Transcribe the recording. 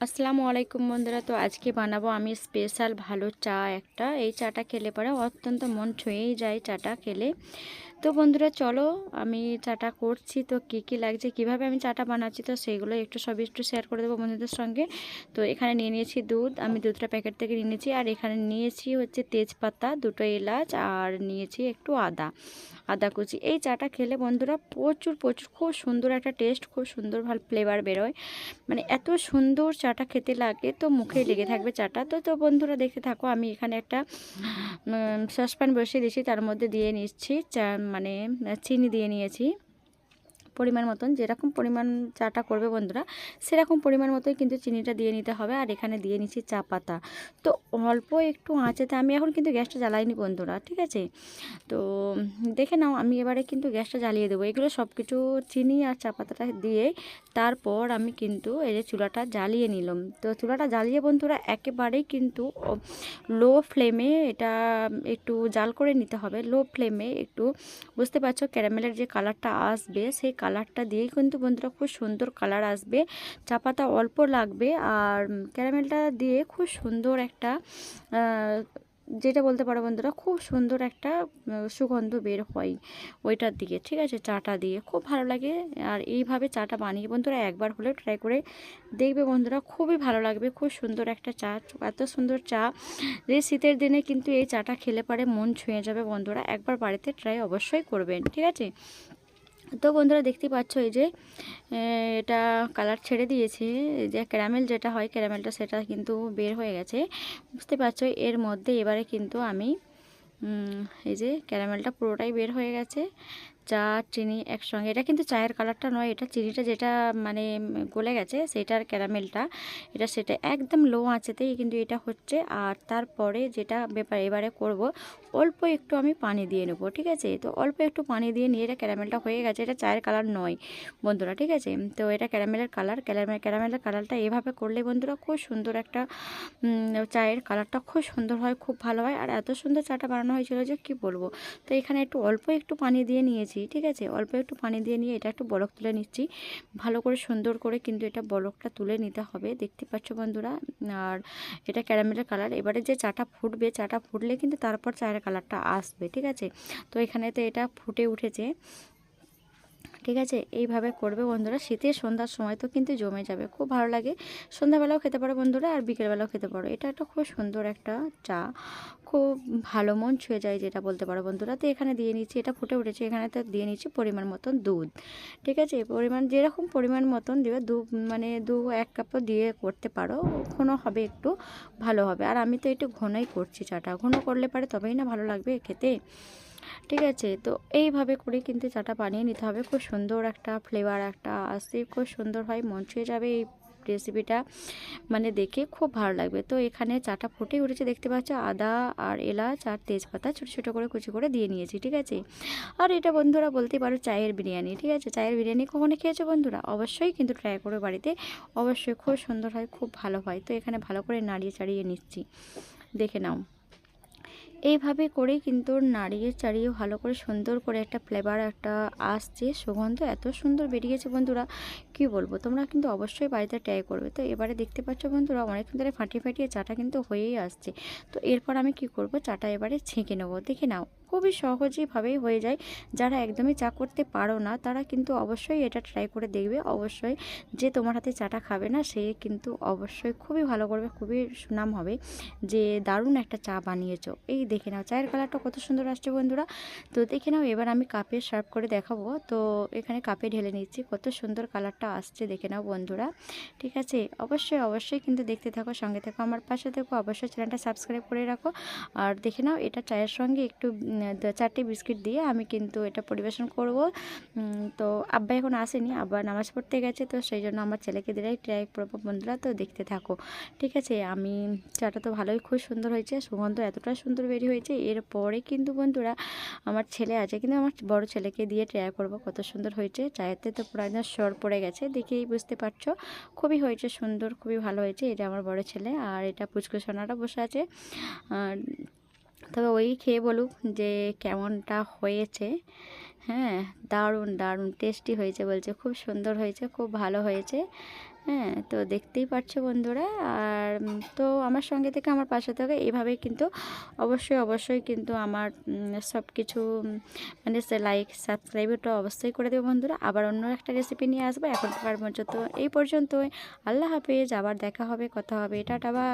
আসসালামু আলাইকুম বন্ধুরা। তো আজকে বানাবো আমি স্পেশাল ভালো চা একটা। এই চাটা খেলে পরে অত্যন্ত মন ছুঁয়েই যায় চাটা খেলে। তো বন্ধুরা চলো, আমি চাটা করছি তো কী কী লাগছে, কীভাবে আমি চাটা বানাচ্ছি তো সেইগুলো একটু সবই একটু শেয়ার করে দেবো বন্ধুদের সঙ্গে। তো এখানে নিয়ে নিয়েছি দুধ, আমি দুধটা প্যাকেট থেকে নিয়ে নিয়েছি, আর এখানে নিয়েছি হচ্ছে তেজপাতা, দুটো এলাচ, আর নিয়েছি একটু আদা আদা কুচি। এই চাটা খেলে বন্ধুরা প্রচুর প্রচুর, খুব সুন্দর একটা টেস্ট খুব সুন্দর ভালো ফ্লেভার বেরোয়। মানে এত সুন্দর চাটা খেতে লাগে, তো মুখেই লেগে থাকবে চাটা। তো তো বন্ধুরা দেখতে থাকো, আমি এখানে একটা সসপ্যান বসিয়ে দিয়েছি, তার মধ্যে দিয়ে নিচ্ছি, চা মানে চিনি দিয়ে নিয়েছি। পরিমাণ মতন, যেরকম পরিমাণ চাটা করবে বন্ধুরা, সেরকম পরিমাণ মতোই কিন্তু চিনিটা দিয়ে নিতে হবে আর এখানে দিয়ে নিচ্ছি চা পাতা। তো অল্প একটু আঁচেতে, আমি এখন কিন্তু গ্যাসটা জ্বালাইনি বন্ধুরা, ঠিক আছে? তো দেখে নাও, আমি এবারে কিন্তু গ্যাসটা জ্বালিয়ে দেবো। এগুলো সব কিছু চিনি আর চা পাতাটা দিয়ে তারপর আমি কিন্তু এই যে চুলাটা জ্বালিয়ে নিলাম। তো চুলাটা জ্বালিয়ে বন্ধুরা একেবারেই কিন্তু লো ফ্লেমে এটা একটু জাল করে নিতে হবে। লো ফ্লেমে একটু, বুঝতে পারছ, ক্যারামেলের যে কালারটা আসবে, সেই কালারটা দিয়েই কিন্তু বন্ধুরা খুব সুন্দর কালার আসবে। চা পাতা অল্প লাগবে আর ক্যারামেলটা দিয়ে খুব সুন্দর একটা যেটা বলতে পারো বন্ধুরা, খুব সুন্দর একটা সুগন্ধ বের হয় ওইটার দিকে ঠিক আছে? চাটা দিয়ে খুব ভালো লাগে আর এইভাবে চাটা বানিয়ে বন্ধুরা একবার হলেও ট্রাই করে দেখবে বন্ধুরা, খুবই ভালো লাগবে, খুব সুন্দর একটা চা, এত সুন্দর চা। যে শীতের দিনে কিন্তু এই চাটা খেলে পারে মন ছুঁয়ে যাবে বন্ধুরা, একবার বাড়িতে ট্রাই অবশ্যই করবেন, ঠিক আছে? তো বন্ধুরা দেখতে পাচ্ছ এই যে এটা কালার ছেড়ে দিয়েছে। যে ক্যারামেল যেটা হয় ক্যারামেলটা সেটা কিন্তু বের হয়ে গেছে। বুঝতে পারছ? এর মধ্যে এবারে কিন্তু আমি এই যে ক্যারামেলটা পুরোটাই বের হয়ে গেছে। চা, চিনি একসঙ্গে। এটা কিন্তু চায়ের কালারটা নয়, এটা চিনিটা যেটা মানে গলে গেছে সেটার ক্যারামেলটা। এটা সেটা একদম লো আঁচেতেই কিন্তু এটা হচ্ছে। আর তারপরে যেটা ব্যাপার, এবারে করব, অল্প একটু আমি পানি দিয়ে নেব, ঠিক আছে? তো অল্প একটু পানি দিয়ে নিয়ে এটা ক্যারামেলটা হয়ে গেছে। এটা চায়ের কালার নয়, বন্ধুরা, ঠিক আছে? তো এটা ক্যারামেলের কালার ক্যারামেল ক্যারামেলের কালারটা এভাবে করলে বন্ধুরা খুব সুন্দর একটা চায়ের কালারটা খুব সুন্দর হয়, খুব ভালো হয়। আর এত সুন্দর চাটা বানানো হয়েছিল যে কি বলব? তো এখানে একটু অল্প একটু পানি দিয়ে নিয়েছি। নিচ্ছি, ঠিক আছে? অল্প একটু পানি দিয়ে নিয়ে এটা একটু বরফ তুলে নিচ্ছি। ভালো করে সুন্দর করে কিন্তু এটা বরফটা তুলে নিতে হবে। দেখতে পাচ্ছ বন্ধুরা? আর এটা ক্যারামেলের কালার। এবারে যে চাটা ফুটবে, চাটা ফুটলে কিন্তু তারপর চায়ের কালারটা আসবে, ঠিক আছে? তো এখানে তো এটা ফুটে উঠেছে। ঠিক আছে? এইভাবে করবে বন্ধুরা। শীতের সন্ধ্যার সময় তো কিন্তু জমে যাবে। খুব ভালো লাগে। সন্ধ্যাবেলাও খেতে পারো বন্ধুরা আর বিকেলবেলাও খেতে পারো। এটা একটা খুব সুন্দর একটা চা। খুব ভালো মন ছুঁয়ে যায় যেটা বলতে পারো বন্ধুরা। তো এখানে দিয়ে নিচ্ছি, এটা ফুটে উঠেছে। এখানে তো দিয়ে নিচ্ছি পরিমাণ মতন দুধ। ঠিক আছে? পরিমাণ, যেরকম পরিমাণ মতন দেবে দু মানে দু, এক কাপও দিয়ে করতে পারো। ঘন হবে একটু, ভালো হবে। আর আমি তো একটু ঘনই করছি চাটা। ঘন করলে পারে তবেই না ভালো লাগবে খেতে। ঠিক আছে? তো এইভাবে করে কিন্তু চাটা বানিয়ে নিতে হবে। খুব সুন্দর একটা ফ্লেভার একটা আসে খুব সুন্দর হয়, মন ছুঁয়ে যাবে এই রেসিপিটা মানে দেখে খুব ভালো লাগবে। তো এখানে চাটা ফুটে উঠেছে, দেখতে পাচ্ছ? আদা আর এলাচ আর তেজপাতা ছোটো ছোটো করে কুচি করে দিয়ে নিয়েছি, ঠিক আছে? আর এটা বন্ধুরা বলতে পারো চায়ের বিরিয়ানি, ঠিক আছে? চায়ের বিরিয়ানি কখনো খেয়েছো বন্ধুরা? অবশ্যই কিন্তু ট্রাই করে বাড়িতে। অবশ্যই খুব সুন্দর হয়, খুব ভালো হয়। তো এখানে ভালো করে নাড়িয়ে চাড়িয়ে নিচ্ছি। দেখে নাও। এইভাবে করে কিন্তু নাড়িয়ে চাড়িয়ে ভালো করে সুন্দর করে একটা ফ্লেভার একটা আসছে সুগন্ধ এত সুন্দর বেরিয়েছে বন্ধুরা, কি বলব? তোমরা কিন্তু অবশ্যই বাড়িতে ট্রাই করবে। তো এবারে দেখতে পাচ্ছ বন্ধুরা, অনেকক্ষণ ধরে ফাটিয়ে ফাটিয়ে চাটা কিন্তু হয়েই আসছে। তো এরপর আমি কি করব? চাটা এবারে ছেঁকে নেব। দেখে নাও। খুবই সহজেইভাবেই হয়ে যায়। যারা একদমই চা করতে পারো না, তারা কিন্তু অবশ্যই এটা ট্রাই করে দেখবে। অবশ্যই যে তোমার হাতে চাটা খাবে না, সে কিন্তু অবশ্যই খুবই ভালো করবে, খুবই সুনাম হবে যে দারুণ একটা চা বানিয়েছো। এই দেখে নাও, চায়ের কালারটা কত সুন্দর আসছে বন্ধুরা। তো দেখে নাও, এবার আমি কাপে সার্ভ করে দেখাবো। তো এখানে কাপে ঢেলে নিচ্ছি, কত সুন্দর কালারটা আসছে দেখে নাও বন্ধুরা। ঠিক আছে? অবশ্যই অবশ্যই কিন্তু দেখতে থাকো, সঙ্গে থাকো, আমার পাশে দেখো অবশ্যই চ্যানেলটা সাবস্ক্রাইব করে রাখো। আর দেখে নাও, এটা চায়ের সঙ্গে একটু চারটে বিস্কিট দিয়ে আমি কিন্তু এটা পরিবেশন করব। তো আব্বা এখন আসেনি, আব্বা নামাজ পড়তে গেছে, তো সেই জন্য আমার ছেলেকে দিলেই ট্রাই করব বন্ধুরা, তো দেখতে থাকো। ঠিক আছে, আমি চাটা তো ভালোই, খুব সুন্দর হয়েছে, সুগন্ধ এতটা সুন্দর বেরিয়ে হয়েছে। এরপরে কিন্তু বন্ধুরা আমার ছেলে আছে, কিন্তু আমার বড় ছেলেকে দিয়ে ট্রাই করব, কত সুন্দর হয়েছে। চায়েতে তো পুরো একদম সর পড়ে গেছে, দেখেই বুঝতে পারছ। খুবই হয়েছে সুন্দর, খুবই ভালো হয়েছে এটা আমার বড় ছেলে, আর এটা পুচকু সোনাটা বসে আছে। তবে ওই খেয়ে বলুক যে কেমনটা হয়েছে। হ্যাঁ দারুণ দারুণ টেস্টি হয়েছে বলছে। খুব সুন্দর হয়েছে, খুব ভালো হয়েছে। হ্যাঁ তো দেখতেই পাচ্ছ বন্ধুরা। আর তো আমার সঙ্গে থেকে আমার পাশে থেকে এইভাবেই কিন্তু অবশ্যই অবশ্যই কিন্তু আমার সব কিছু মানে লাইক সাবস্ক্রাইব তো অবশ্যই করে দেবো বন্ধুরা। আবার অন্য একটা রেসিপি নিয়ে আসব। এখন পর্যন্ত এই পর্যন্তই। আল্লাহ হাফেজ। আবার দেখা হবে, কথা হবে। টাটা বা